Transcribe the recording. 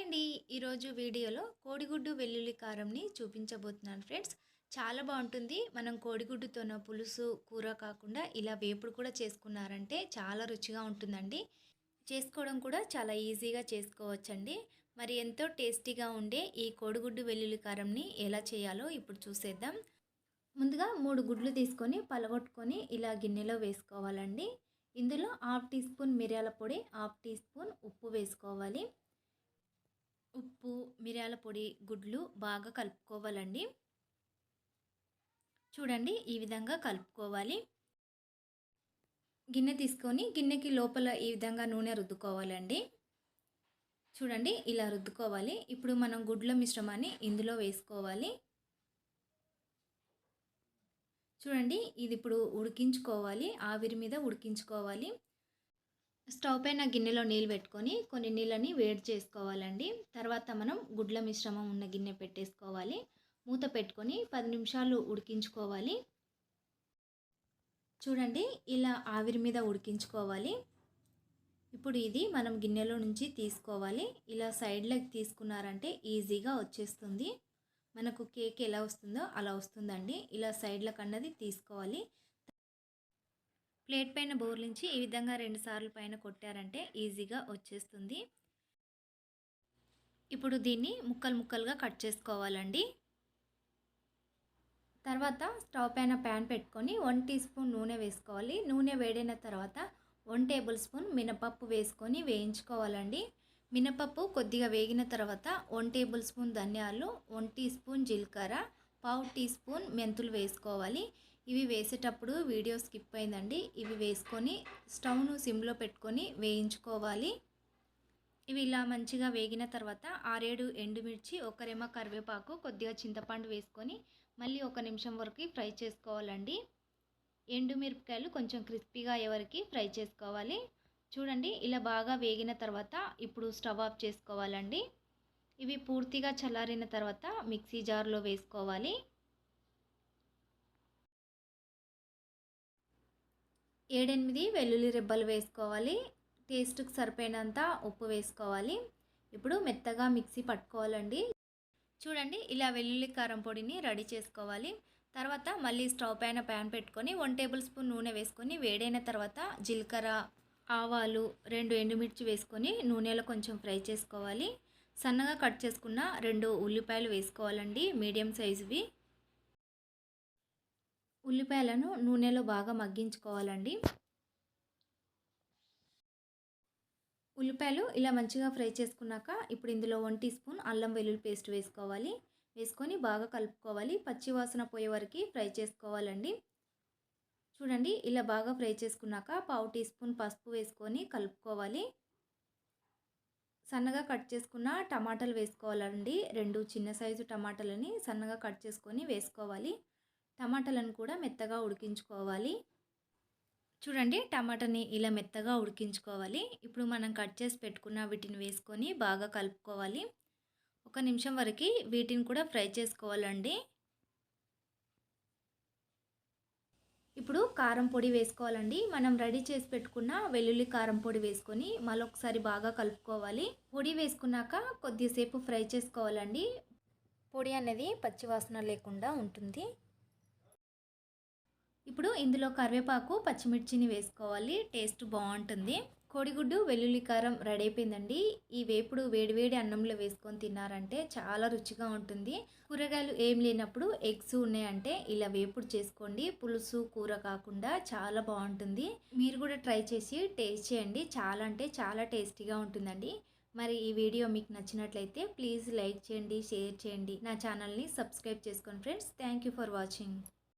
Hi అండి ఈరోజు వీడియోలో కోడిగుడ్డు వెల్లుల్లి కారంని చూపించబోతున్నాను ఫ్రెండ్స్. చాలా బాగుంటుంది. మనం కోడిగుడ్డుతోన పులుసు కూర కాకుండా ఇలా వేపుడు కూడా చేసుకున్నారంటే చాలా రుచిగా ఉంటుందండి. చేసుకోవడం కూడా చాలా ఈజీగా చేసుకోవచ్చండి. మరి ఎంతో టేస్టీగా ఉండే ఈ కోడిగుడ్డు వెల్లుల్లి కారంని ఎలా చేయాలో ఇప్పుడు చూసేద్దాం. ముందుగా మూడు గుడ్లు తీసుకొని పలగొట్టుకొని ఇలా గిన్నెలో వేసుకోవాలండి. ఇందులో హాఫ్ టీ స్పూన్ మిరియాల పొడి హాఫ్ టీ స్పూన్ ఉప్పు వేసుకోవాలి. ఉప్పు మిరియాల పొడి గుడ్లు బాగా కలుపుకోవాలండి. చూడండి ఈ విధంగా కలుపుకోవాలి. గిన్నె తీసుకొని గిన్నెకి లోపల ఈ విధంగా నూనె రుద్దుకోవాలండి. చూడండి ఇలా రుద్దుకోవాలి. ఇప్పుడు మనం గుడ్ల మిశ్రమాన్ని ఇందులో వేసుకోవాలి. చూడండి ఇది ఇప్పుడు ఉడికించుకోవాలి. ఆవిరి మీద ఉడికించుకోవాలి. స్టవ్ పైన గిన్నెలో నీళ్ళు పెట్టుకొని కొన్ని నీళ్ళని వేడి చేసుకోవాలండి. తర్వాత మనం గుడ్ల మిశ్రమం ఉన్న గిన్నె పెట్టేసుకోవాలి. మూత పెట్టుకొని పది నిమిషాలు ఉడికించుకోవాలి. చూడండి ఇలా ఆవిరి మీద ఉడికించుకోవాలి. ఇప్పుడు ఇది మనం గిన్నెలో నుంచి తీసుకోవాలి. ఇలా సైడ్లకు తీసుకున్నారంటే ఈజీగా వచ్చేస్తుంది. మనకు కేక్ ఎలా వస్తుందో అలా వస్తుందండి. ఇలా సైడ్లకు అన్నది తీసుకోవాలి. ప్లేట్ పైన బోర్లించి ఈ విధంగా రెండు సార్లు పైన కొట్టారంటే ఈజీగా వచ్చేస్తుంది. ఇప్పుడు దీన్ని ముక్కలు ముక్కలుగా కట్ చేసుకోవాలండి. తర్వాత స్టవ్ పైన ప్యాన్ పెట్టుకొని వన్ టీ స్పూన్ నూనె వేసుకోవాలి. నూనె వేడైన తర్వాత వన్ టేబుల్ స్పూన్ మినపప్పు వేసుకొని వేయించుకోవాలండి. మినపప్పు కొద్దిగా వేగిన తర్వాత వన్ టేబుల్ స్పూన్ ధనియాలు వన్ టీ స్పూన్ జీలకర్ర పావు టీ స్పూన్ మెంతులు వేసుకోవాలి. ఇవి వేసేటప్పుడు వీడియో స్కిప్ అయిందండి. ఇవి వేసుకొని స్టవ్ను సిమ్లో పెట్టుకొని వేయించుకోవాలి. ఇవి ఇలా మంచిగా వేగిన తర్వాత ఆరేడు ఎండుమిర్చి ఒకరేమో కరివేపాకు కొద్దిగా చింతపండు వేసుకొని మళ్ళీ ఒక నిమిషం వరకు ఫ్రై చేసుకోవాలండి. ఎండుమిరపకాయలు కొంచెం క్రిస్పీగా ఎవరికి ఫ్రై చేసుకోవాలి. చూడండి ఇలా బాగా వేగిన తర్వాత ఇప్పుడు స్టవ్ ఆఫ్ చేసుకోవాలండి. ఇవి పూర్తిగా చల్లారిన తర్వాత మిక్సీ జార్లో వేసుకోవాలి. ఏడెనిమిది వెల్లుల్లి రెబ్బలు వేసుకోవాలి. టేస్ట్కి సరిపోయినంత ఉప్పు వేసుకోవాలి. ఇప్పుడు మెత్తగా మిక్సీ పట్టుకోవాలండి. చూడండి ఇలా వెల్లుల్లి కారం పొడిని రెడీ చేసుకోవాలి. తర్వాత మళ్ళీ స్టవ్ పైన ప్యాన్ పెట్టుకొని వన్ టేబుల్ స్పూన్ నూనె వేసుకొని వేడైన తర్వాత జీలకర్ర ఆవాలు రెండు ఎండుమిర్చి వేసుకొని నూనెలో కొంచెం ఫ్రై చేసుకోవాలి. సన్నగా కట్ చేసుకున్న రెండు ఉల్లిపాయలు వేసుకోవాలండి మీడియం సైజువి. ఉల్లిపాయలను నూనెలో బాగా మగ్గించుకోవాలండి. ఉల్లిపాయలు ఇలా మంచిగా ఫ్రై చేసుకున్నాక ఇప్పుడు ఇందులో వన్ టీ స్పూన్ అల్లం వెల్లుల్లి పేస్ట్ వేసుకోవాలి. వేసుకొని బాగా కలుపుకోవాలి. పచ్చి వాసన పోయే వరకు ఫ్రై చేసుకోవాలండి. చూడండి ఇలా బాగా ఫ్రై చేసుకున్నాక పావు టీ స్పూన్ పసుపు వేసుకొని కలుపుకోవాలి. సన్నగా కట్ చేసుకున్న టమాటాలు వేసుకోవాలండి. రెండు చిన్న సైజు టమాటాలని సన్నగా కట్ చేసుకొని వేసుకోవాలి. టమాటాలను కూడా మెత్తగా ఉడికించుకోవాలి. చూడండి టమాటాని ఇలా మెత్తగా ఉడికించుకోవాలి. ఇప్పుడు మనం కట్ చేసి పెట్టుకున్న వీటిని వేసుకొని బాగా కలుపుకోవాలి. ఒక నిమిషం వరకు వీటిని కూడా ఫ్రై చేసుకోవాలండి. ఇప్పుడు కారం పొడి వేసుకోవాలండి. మనం రెడీ చేసి పెట్టుకున్న వెల్లుల్లి కారం పొడి వేసుకొని మళ్ళొకసారి బాగా కలుపుకోవాలి. పొడి వేసుకున్నాక కొద్దిసేపు ఫ్రై చేసుకోవాలండి. పొడి అనేది పచ్చివాసన లేకుండా ఉంటుంది. ఇప్పుడు ఇందులో కరివేపాకు పచ్చిమిర్చిని వేసుకోవాలి. టేస్ట్ బాగుంటుంది. కోడిగుడ్డు వెల్లుల్లి కారం రెడీ అయిపోయిందండి. ఈ వేపుడు వేడివేడి అన్నంలో వేసుకొని తిన్నారంటే చాలా రుచిగా ఉంటుంది. కూరగాయలు ఏం లేనప్పుడు ఎగ్స్ ఉన్నాయంటే ఇలా వేపుడు చేసుకోండి. పులుసు కూర కాకుండా చాలా బాగుంటుంది. మీరు కూడా ట్రై చేసి టేస్ట్ చేయండి. చాలా అంటే చాలా టేస్టీగా ఉంటుందండి. మరి ఈ వీడియో మీకు నచ్చినట్లయితే ప్లీజ్ లైక్ చేయండి షేర్ చేయండి. నా ఛానల్ని సబ్స్క్రైబ్ చేసుకోండి ఫ్రెండ్స్. Thank for watching.